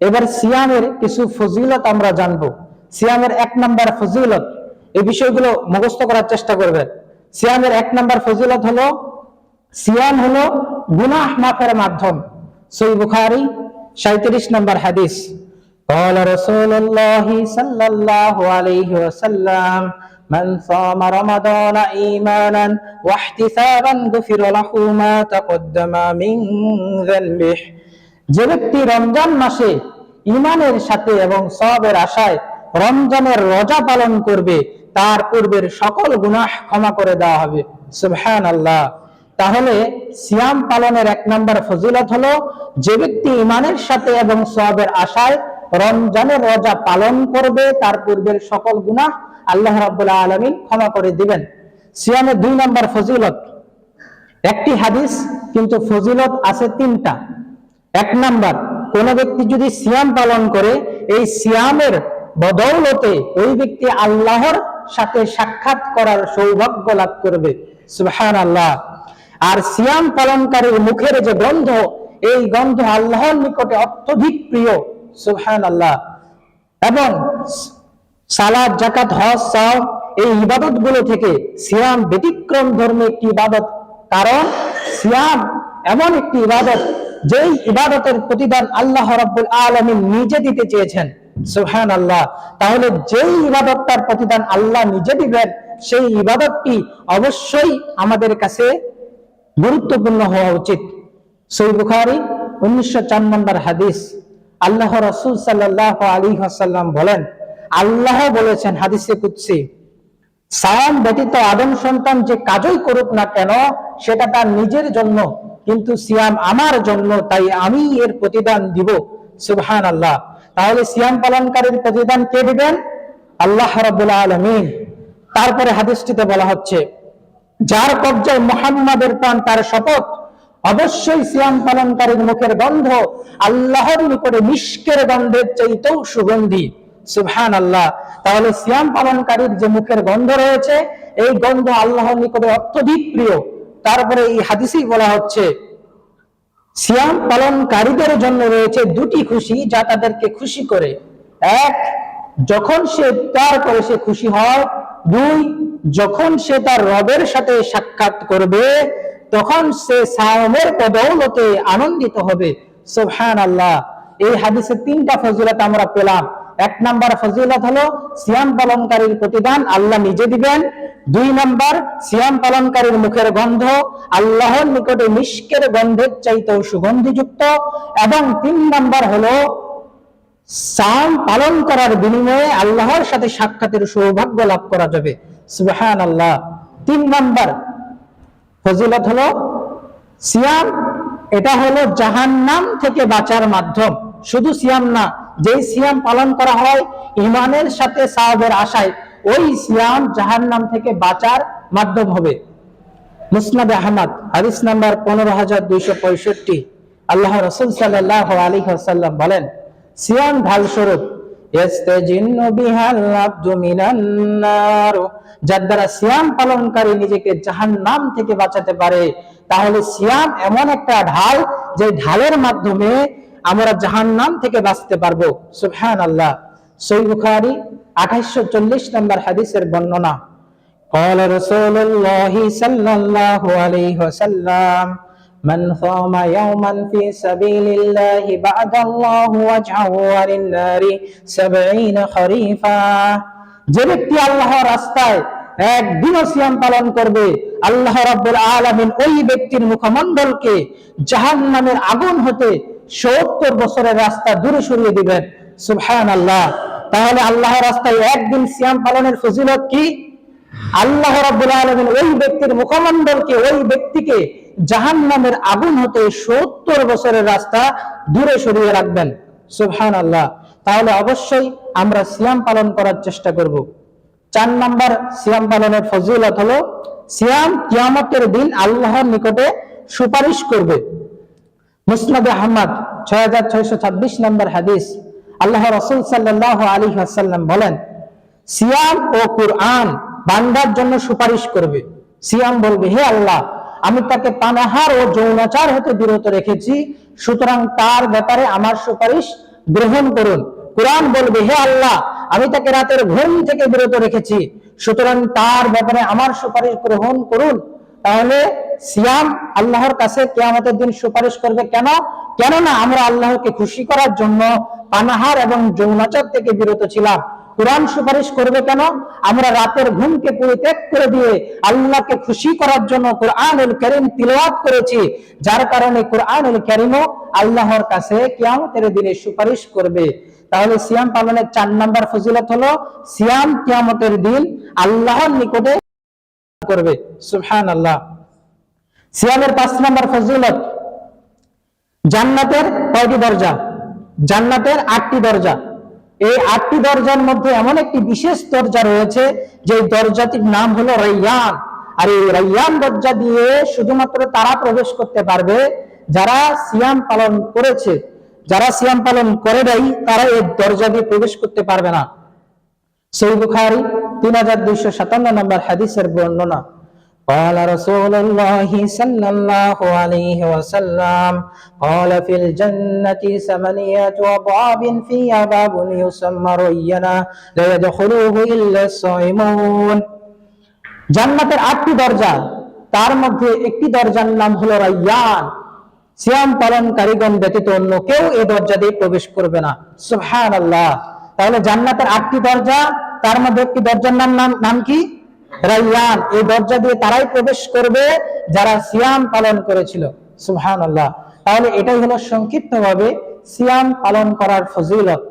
এবার সিয়ামের কিছু ফজিলত আমরা জানবো সিয়ামের এক নাম্বার ফজিলত এই বিষয়গুলো মুখস্থ করার চেষ্টা করবেন সিয়ামের এক নাম্বার ফজিলত হলো সিয়াম হলো গুনাহ মাফের মাধ্যম সই বুখারি সাঁত্রিশ নম্বর হাদিস قال رسول الله صلى الله عليه وسلم من صام رمضان إيمانا واحتسابا غفر له ما تقدم من ذنبه যে ব্যক্তি রমজান মাসে ইমানের সাথে এবং সবের আশায় রমজানের রোজা পালন করবে, তার পূর্বের সকল গুনাহ ক্ষমা করে দেওয়া হবে। সুবহান আল্লাহ তাহলে সিয়াম পালনের এক নম্বর ফজিলত হলো, যে ব্যক্তি ইমানের সাথে এবং সবের আশায় রমজানের রোজা পালন করবে, তার পূর্বের সকল গুনাহ আল্লাহ রাব্বুল আলমী ক্ষমা করে দিবেন। সিয়ামের দুই নম্বর ফজিলত। একটি হাদিস, কিন্তু ফজিলত আছে তিনটা। এক নাম্বার, কোন ব্যক্তি যদি সিয়াম পালন করে, এই সিয়ামের বদৌলতে ওই ব্যক্তি আল্লাহর সাথে সাক্ষাৎ করার সৌভাগ্য লাভ করবে। সুবহান আল্লাহ আর সিয়াম পালনকারীর মুখের যে গন্ধ, এই গন্ধ আল্লাহর নিকটে অত্যধিক প্রিয়। সুবহান আল্লাহ এবং সালাদ জাকাত হজ সাও এই ইবাদতগুলো থেকে সিয়াম ব্যতিক্রম ধর্মে একটি ইবাদত। কারণ সিয়াম এমন একটি ইবাদত যেই ইবাদতের প্রতিদান আল্লাহ রাব্বুল আলামিন নিজে দিতে চেয়েছেন সুবহান আল্লাহ তাহলে যেই ইবাদতটার প্রতিদান আল্লাহ নিজে দিবেন, সেই ইবাদতটি অবশ্যই আমাদের কাছে গুরুত্বপূর্ণ হওয়া উচিত। সই বুখারি, উনিশশো চার নম্বর হাদিস, আল্লাহ রসুল সাল্লাহ আলী হাসাল্লাম বলেন, আল্লাহ বলেছেন হাদিসে কুৎসি সায়াম ব্যতীত আদম সন্তান যে কাজই করুক না কেন, সেটা তার নিজের জন্য কিন্তু সিয়াম আমার জন্য, তাই আমি এর প্রতিদান দিব। সুবহান আল্লাহ তাহলে সিয়াম পালনকারীর প্রতিদান কে দিবেন? আল্লাহ রাব্বুল আলামিন। তারপরে হাদিসটিতে বলা হচ্ছে, যার কবজায় মোহাম্মদের প্রাণ, তার শপথ, অবশ্যই সিয়াম পালনকারীর মুখের গন্ধ, আল্লাহর নিকটে মিষ্কের গন্ধের চাইতেও সুগন্ধি। সুবহান আল্লাহ তাহলে সিয়াম পালনকারীর যে মুখের গন্ধ রয়েছে, এই গন্ধ আল্লাহর নিকটে অত্যধিক প্রিয়। তারপরে এই হাদিসেই বলা হচ্ছে, সিয়াম পালনকারীদের জন্য রয়েছে দুটি খুশি যা তাদেরকে খুশি করে। এক, যখন সে তার করে সে খুশি হয়। দুই, যখন সে তার রবের সাথে সাক্ষাৎ করবে, তখন সে সাওমের পদৌলতে আনন্দিত হবে। সুবহান আল্লাহ এই হাদিসে তিনটা ফজিলত আমরা পেলাম। এক নাম্বার ফজিলত হলো সিয়াম পালনকারীর প্রতিদান আল্লাহ নিজে দিবেন। দুই নাম্বার, সিয়াম পালনকারীর মুখের গন্ধ আল্লাহর নিকটে মিষ্কের গন্ধের চাইতেও সুগন্ধিযুক্ত। এবং তিন নাম্বার হলো সাম পালন করার বিনিময়ে আল্লাহর সাথে সাক্ষাতের সৌভাগ্য লাভ করা যাবে। সুবহান আল্লাহ তিন নাম্বার ফজিলত হলো সিয়াম, এটা হলো জাহান্নাম থেকে বাঁচার মাধ্যম। শুধু সিয়াম না যেই সিয়াম পালন করা হয় ইমানের সাথে সাহাবের আশায়, ওই সিয়াম জাহান্নাম থেকে বাঁচার মাধ্যম হবে মুসনাদ আহমদ, হাদিস নাম্বার পনেরো হাজার দুইশো পঁয়ষট্টি আল্লাহ রসুল সাল্লাহ আলী সাল্লাম বলেন, সিয়াম ঢাল স্বরূপ। যার দ্বারা সিয়াম পালনকারী নিজেকে জাহান্নাম থেকে বাঁচাতে পারে, তাহলে সিয়াম এমন একটা ঢাল, যে ঢালের মাধ্যমে আমরা জাহান্নাম থেকে বাঁচতে পারবো সুবহান আল্লাহ সই বুখারি আঠাইশো চল্লিশ নম্বর হাদিসের বর্ণনা قال رسول الله صلى الله عليه وسلم من صام يوما في سبيل الله بعد الله وجهه عن النار سبعين خريفا যে ব্যক্তি আল্লাহ রাস্তায় একদিনও সিয়াম পালন করবে আল্লাহ রাব্বুল আলামিন ওই ব্যক্তির মুখমণ্ডলকে জাহান্নামের আগুন হতে সত্তর বছরের রাস্তা দূরে সরিয়ে দিবেন। সুবহান আল্লাহ তাহলে আল্লাহ রাস্তায় একদিন সিয়াম পালনের ফজিলত কি? আল্লাহ রাব্বুল ওই ব্যক্তির মুখমণ্ডলকে, ওই ব্যক্তিকে জাহান্নামের আগুন হতে সত্তর বছরের রাস্তা দূরে সরিয়ে রাখবেন। সুবহান আল্লাহ তাহলে অবশ্যই আমরা সিয়াম পালন করার চেষ্টা করব। চার নাম্বার সিয়াম পালনের ফজিলত হলো, সিয়াম কিয়ামতের দিন আল্লাহর নিকটে সুপারিশ করবে। মুসনাদ আহমদ, ছয় হাজার ছয়শো ছাব্বিশ নম্বর হাদিস। আল্লাহ রসুল সাল্লাহ আলী হাসাল্লাম বলেন, সিয়াম ও কুরআন বান্দার জন্য সুপারিশ করবে। সিয়াম বলবে, হে আল্লাহ, আমি তাকে পানাহার ও যৌনাচার হতে বিরত রেখেছি, সুতরাং তার ব্যাপারে আমার সুপারিশ গ্রহণ করুন। কোরআন বলবে, হে আল্লাহ, আমি তাকে রাতের ঘুম থেকে বিরত রেখেছি, সুতরাং তার ব্যাপারে আমার সুপারিশ গ্রহণ করুন। তাহলে সিয়াম আল্লাহর কাছে কেয়ামতের দিন সুপারিশ করবে কেন? কেননা আমরা আল্লাহকে খুশি করার জন্য পানাহার এবং যৌনাচার থেকে বিরত ছিলাম। কোরআন সুপারিশ করবে কেন? আমরা রাতের ঘুমকে পরিত্যাগ করে দিয়ে আল্লাহকে খুশি করার জন্য কোরআনুল করিম তিলওয়াত করেছি। যার কারণে কোরআনুল করিমও আল্লাহর কাছে কিয়ামতের দিনে সুপারিশ করবে। তাহলে সিয়াম পালনের চার নাম্বার ফজিলত হলো, সিয়াম কিয়ামতের দিন আল্লাহর নিকটে করবে। সুবহান আল্লাহ সিয়ামের পাঁচ নাম্বার ফজিলত, জান্নাতের কয়টি দরজা? জান্নাতের আটটি দরজা। এই আটটি দরজার মধ্যে এমন একটি বিশেষ দরজা রয়েছে যে দরজাটির নাম হলো রাইয়ান। আর এই রাইয়ান দরজা দিয়ে শুধুমাত্র তারা প্রবেশ করতে পারবে, যারা সিয়াম পালন করেছে। যারা সিয়াম পালন করে নাই, তারা এই দরজা দিয়ে প্রবেশ করতে পারবে না। সেই বুখারি তিন হাজার দুইশো সাতান্ন নম্বর হাদিসের বর্ণনা قال رسول الله صلى الله عليه وسلم قال في الجنة ثمانية أبواب فيها باب يسمى رينا لا يدخله إلا الصائمون জান্নাতের আটটি দরজা তার মধ্যে একটি দরজার নাম হলো রাইয়ান সিয়াম পালন কারিগণ ব্যতীত অন্য কেউ এই দরজা দিয়ে প্রবেশ করবে না সুবহান আল্লাহ তাহলে জান্নাতের আটটি দরজা তার মধ্যে একটি দরজার নাম নাম কি? রাইয়ান। এই দরজা দিয়ে তারাই প্রবেশ করবে যারা সিয়াম পালন করেছিল। সুহান তাহলে এটাই হলো সংক্ষিপ্তভাবে সিয়াম পালন করার ফজিলত।